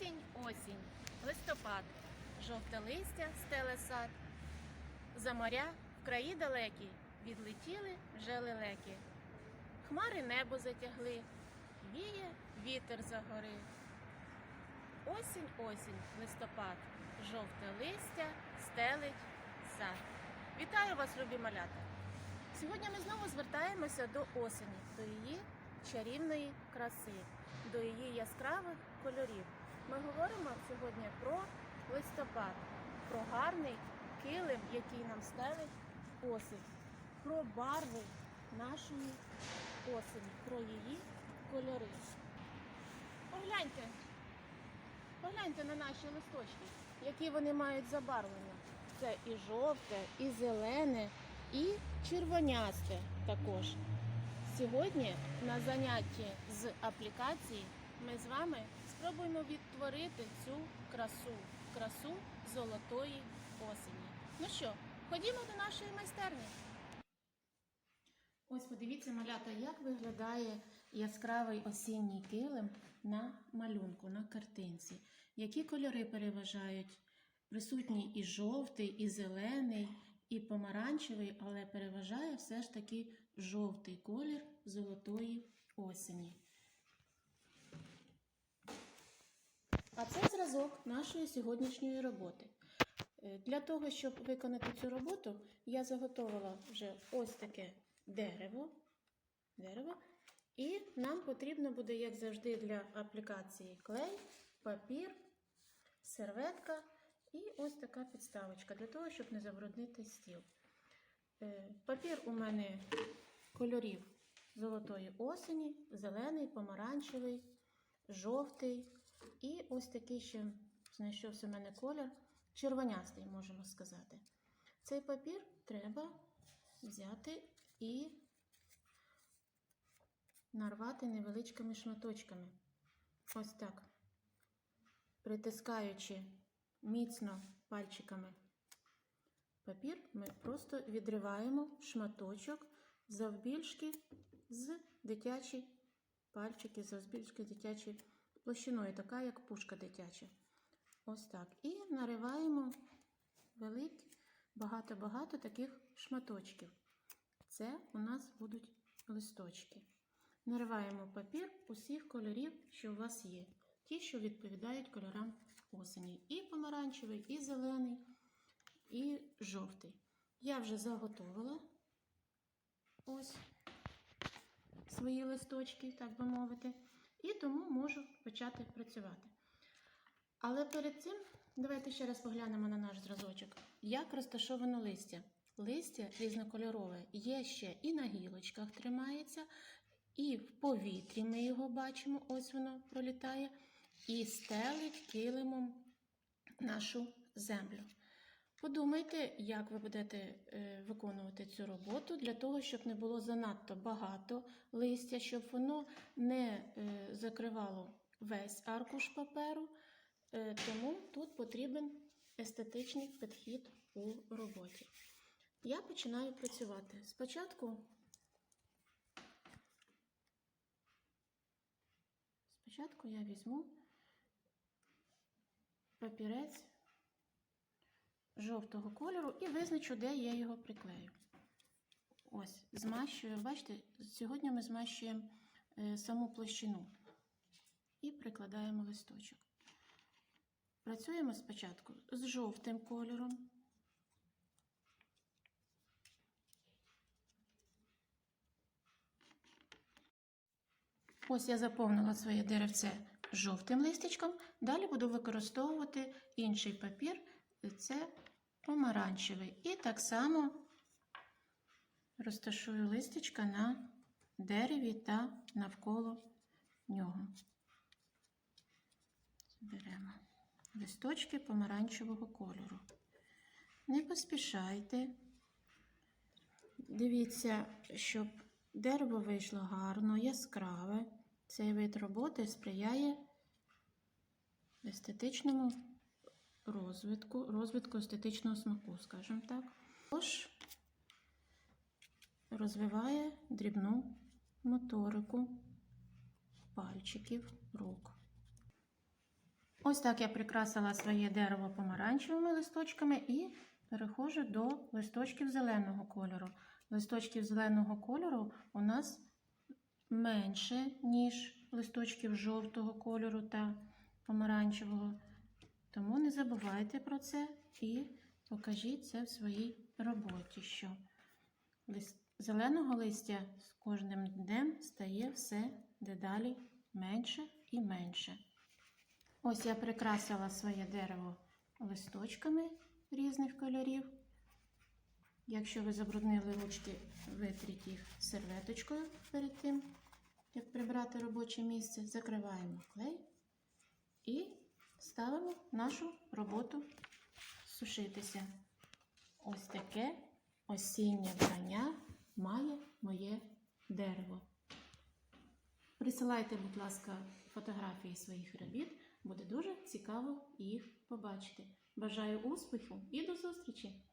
Осінь, осінь, листопад, жовте листя стеле сад. За моря в краї далекі відлетіли вже лелеки. Хмари небо затягли, віє вітер за гори. Осінь, осінь, листопад, жовте листя стелить сад. Вітаю вас, любі малята! Сьогодні ми знову звертаємося до осені, до її чарівної краси, до її яскравих кольорів. Ми говоримо сьогодні про листопад, про гарний килим, який нам стелить осінь, про барви нашої осені, про її кольори. Погляньте, погляньте на наші листочки, які вони мають забарвлення. Це і жовте, і зелене, і червонясте також. Сьогодні на занятті з аплікації ми з вами спробуємо відтворити цю красу, красу золотої осені. Ну що, ходімо до нашої майстерні. Ось подивіться, малята, як виглядає яскравий осінній килим на малюнку, на картинці. Які кольори переважають? Присутній і жовтий, і зелений, і помаранчевий, але переважає все ж таки жовтий колір золотої осені. А це зразок нашої сьогоднішньої роботи. Е, Для того, щоб виконати цю роботу, я заготовила вже ось таке дерево. дерево. І нам потрібно буде, як завжди, для аплікації клей, папір, серветка і ось така підставочка для того, щоб не забруднити стіл. Е, Папір у мене кольорів золотої осені, зелений, помаранчевий, жовтий. І ось такий ще знайшовся в мене колір, червонястий, можемо сказати. Цей папір треба взяти і нарвати невеличкими шматочками. Ось так. Притискаючи міцно пальчиками папір, ми просто відриваємо шматочок завбільшки з дитячі пальчики, завбільшки дитячі площиною, така як пушка дитяча. Ось так. І нариваємо великі, багато-багато таких шматочків. Це у нас будуть листочки. Нариваємо папір усіх кольорів, що у вас є. Ті, що відповідають кольорам осені. І помаранчевий, і зелений, і жовтий. Я вже заготовила ось свої листочки, так би мовити, і тому можу почати працювати. Але перед цим давайте ще раз поглянемо на наш зразочок. Як розташовано листя. Листя різнокольорове є ще і на гілочках тримається, і в повітрі ми його бачимо, ось воно пролітає, і стелить килимом нашу землю. Подумайте, як ви будете е, виконувати цю роботу для того, щоб не було занадто багато листя, щоб воно не е, закривало весь аркуш паперу. Е, Тому тут потрібен естетичний підхід у роботі. Я починаю працювати. Спочатку Спочатку я візьму папірець жовтого кольору і визначу, де я його приклею. Ось, змащую, бачите, сьогодні ми змащуємо е, саму площину і прикладаємо листочок. Працюємо спочатку з жовтим кольором. Ось я заповнила своє деревце жовтим листячком. Далі буду використовувати інший папір, це помаранчевий. І так само розташую листячка на дереві та навколо нього. Беремо листочки помаранчевого кольору. Не поспішайте. Дивіться, щоб дерево вийшло гарно, яскраве. Цей вид роботи сприяє естетичному розвитку, розвитку естетичного смаку, скажімо так. Також розвиває дрібну моторику пальчиків рук. Ось так я прикрасила своє дерево помаранчевими листочками і переходжу до листочків зеленого кольору. Листочків зеленого кольору у нас менше, ніж листочків жовтого кольору та помаранчевого. Тому не забувайте про це і покажіть це в своїй роботі, що зеленого листя з кожним днем стає все дедалі менше і менше. Ось я прикрасила своє дерево листочками різних кольорів. Якщо ви забруднили ручки, витріть їх серветочкою перед тим, як прибрати робоче місце. Закриваємо клей і ставимо нашу роботу сушитися. Ось таке осіннє вбрання має моє дерево. Присилайте, будь ласка, фотографії своїх робіт. Буде дуже цікаво їх побачити. Бажаю успіху і до зустрічі!